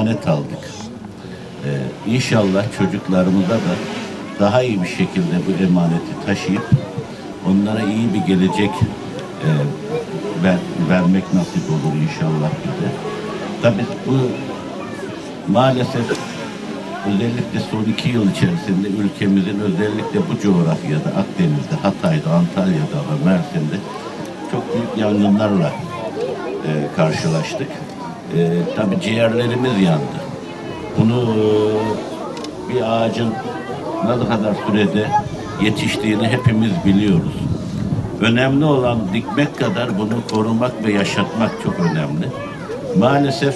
emanet aldık. Ee, inşallah çocuklarımıza da daha iyi bir şekilde bu emaneti taşıyıp onlara iyi bir gelecek e, ver, vermek nasip olur inşallah bize. Tabii bu maalesef özellikle son iki yıl içerisinde ülkemizin özellikle bu coğrafyada, Akdeniz'de, Hatay'da, Antalya'da ve Mersin'de çok büyük yangınlarla e, karşılaştık. E, tabii ciğerlerimiz yandı. Bunu e, bir ağacın ne kadar sürede yetiştiğini hepimiz biliyoruz. Önemli olan dikmek kadar bunu korumak ve yaşatmak çok önemli. Maalesef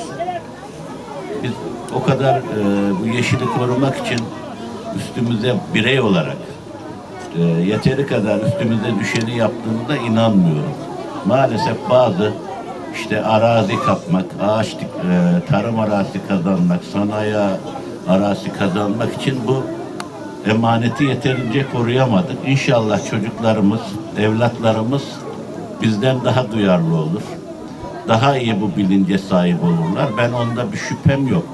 biz o kadar e, bu yeşili korumak için üstümüze birey olarak e, yeteri kadar üstümüze düşeni yaptığımıza inanmıyorum. Maalesef bazı işte arazi kapmak, ağaç e, tarım arazisi kazanmak, sanayi arazisi kazanmak için bu emaneti yeterince koruyamadık. İnşallah çocuklarımız, evlatlarımız bizden daha duyarlı olur. Daha iyi bu bilince sahip olurlar. Ben onda bir şüphem yok.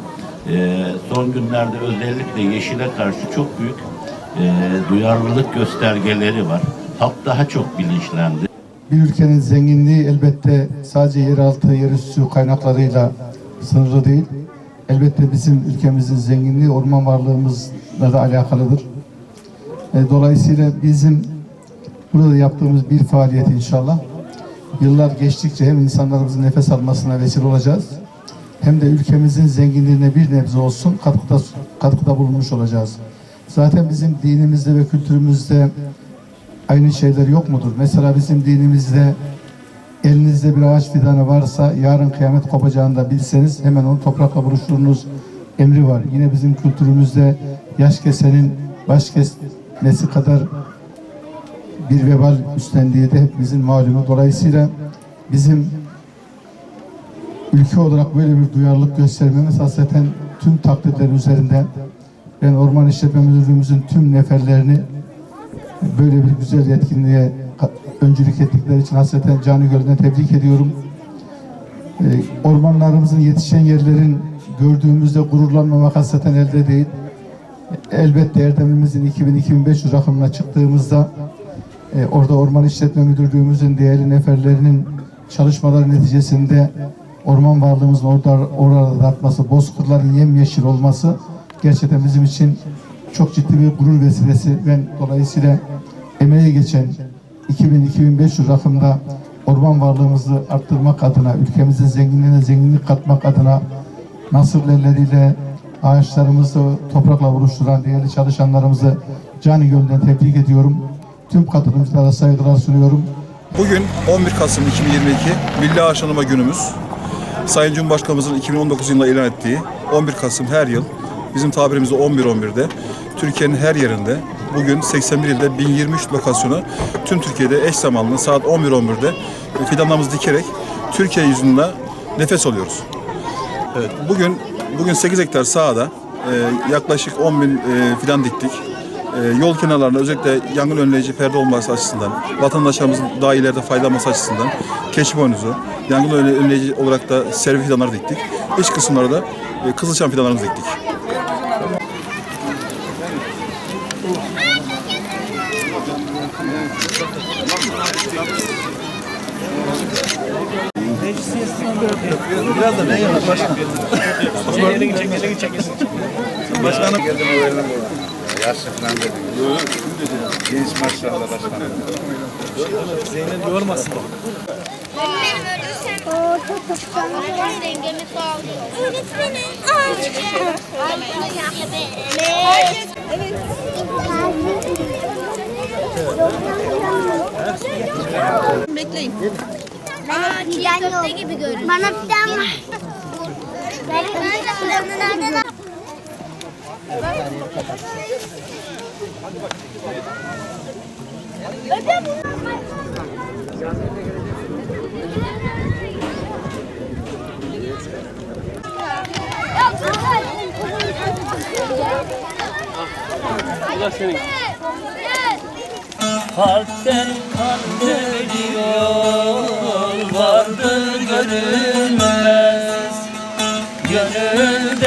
Ee, son günlerde özellikle yeşile karşı çok büyük e, duyarlılık göstergeleri var. Halk daha çok bilinçlendi. Bir ülkenin zenginliği elbette sadece yeraltı, yerüstü kaynaklarıyla sınırlı değil. Elbette bizim ülkemizin zenginliği orman varlığımızla da alakalıdır. E, Dolayısıyla bizim burada yaptığımız bir faaliyet inşallah yıllar geçtikçe hem insanlarımızın nefes almasına vesile olacağız hem de ülkemizin zenginliğine bir nebze olsun katkıda, katkıda bulunmuş olacağız. Zaten bizim dinimizde ve kültürümüzde aynı şeyler yok mudur? Mesela bizim dinimizde elinizde bir ağaç fidanı varsa yarın kıyamet kopacağını da bilseniz hemen onu toprakla buluşturunuz emri var. Yine bizim kültürümüzde yaş kesenin baş kesmesi kadar bir vebal üstlendiği de hepimizin malumu. Dolayısıyla bizim ülke olarak böyle bir duyarlılık göstermemiz hasreten tüm takdirler üzerinde ben Orman İşletme Müdürlüğümüzün tüm neferlerini böyle bir güzel etkinliğe öncülük ettikleri için hasreten canı gönülden tebrik ediyorum. Ee, ormanlarımızın yetişen yerlerin gördüğümüzde gururlanmamak hasreten elde değil. Elbette Erdemlimizin 2000-2500 rakımına çıktığımızda e, orada Orman İşletme Müdürlüğümüzün değerli neferlerinin çalışmaları neticesinde orman varlığımızın orada, orada artması, bozkırların yemyeşil olması gerçekten bizim için çok ciddi bir gurur vesilesi. Ben dolayısıyla emeği geçen 2000-2500 rakımda orman varlığımızı arttırmak adına, ülkemizin zenginliğine zenginlik katmak adına nasır elleriyle ağaçlarımızı toprakla buluşturan değerli çalışanlarımızı canı gönülden tebrik ediyorum. Tüm katılımcılara saygılar sunuyorum. Bugün 11 Kasım 2022 Milli Ağaçlanma Günümüz. Sayın Cumhurbaşkanımızın 2019 yılında ilan ettiği 11 Kasım her yıl bizim tabirimizde 11-11'de Türkiye'nin her yerinde bugün 81 ilde 1023 lokasyonu tüm Türkiye'de eş zamanlı saat 11-11'de fidanlarımızı dikerek Türkiye yüzünde nefes alıyoruz. Evet, bugün bugün 8 hektar sahada e, yaklaşık 10 bin e, fidan diktik. E, yol kenarlarında özellikle yangın önleyici perde olması açısından, vatandaşlarımızın daha ileride faydalanması açısından keçi boynuzu, yangın önle- önleyici olarak da servi fidanları diktik. İç kısımlara da e, kızılçam fidanlarımızı diktik. Biraz da ben yana başkan. Elini çek, elini çek. Başkanım. Yaşlıklandı. Genç maşallah başkanım. Zeynep yormasın bak. Dengemi sağlıyor. Öğretmenim. Herkes. Evet. Bekleyin. Aa, çiğ köfte gibi görünüyor. Bana bir tane var. Nerede? Nerede? Kalpten kan geliyor vardır görünmez. Gönülden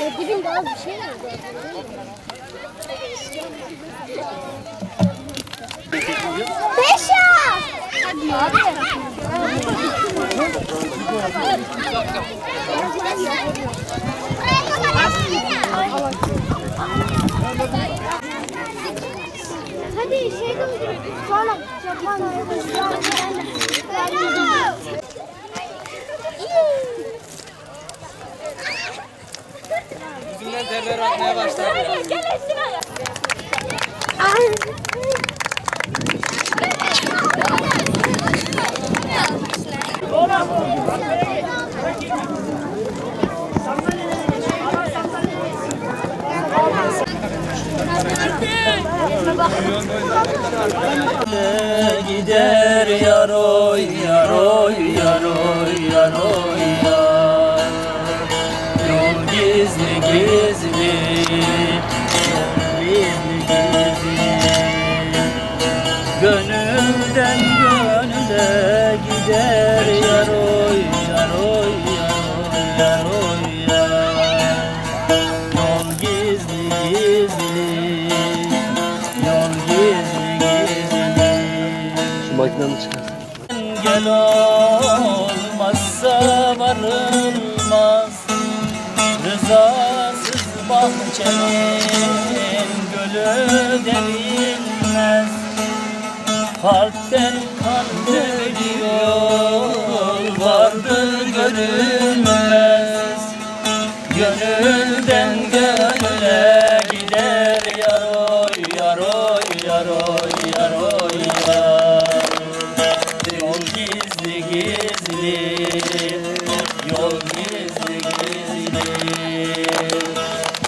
Ya dibinde az bir şey var. Beşa! Abi. Hadi terler akmaya başladı. gider yaroy yaroy yaroy yaroy yar. Yol gizli gizli gider yaroy yaroy yaroy yaroy. Yar Yol gizli gizli Yol gizli gizli. Gel olmazsa varılmaz. Rızasız bahçenin gölü derilmez Kalpten kan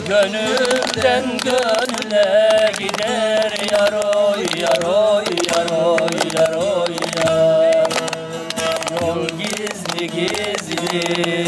Gönülden gönüle gider yaroy yaroy yaroy yaroy yar Yol gizli gizli Yol gizli gizli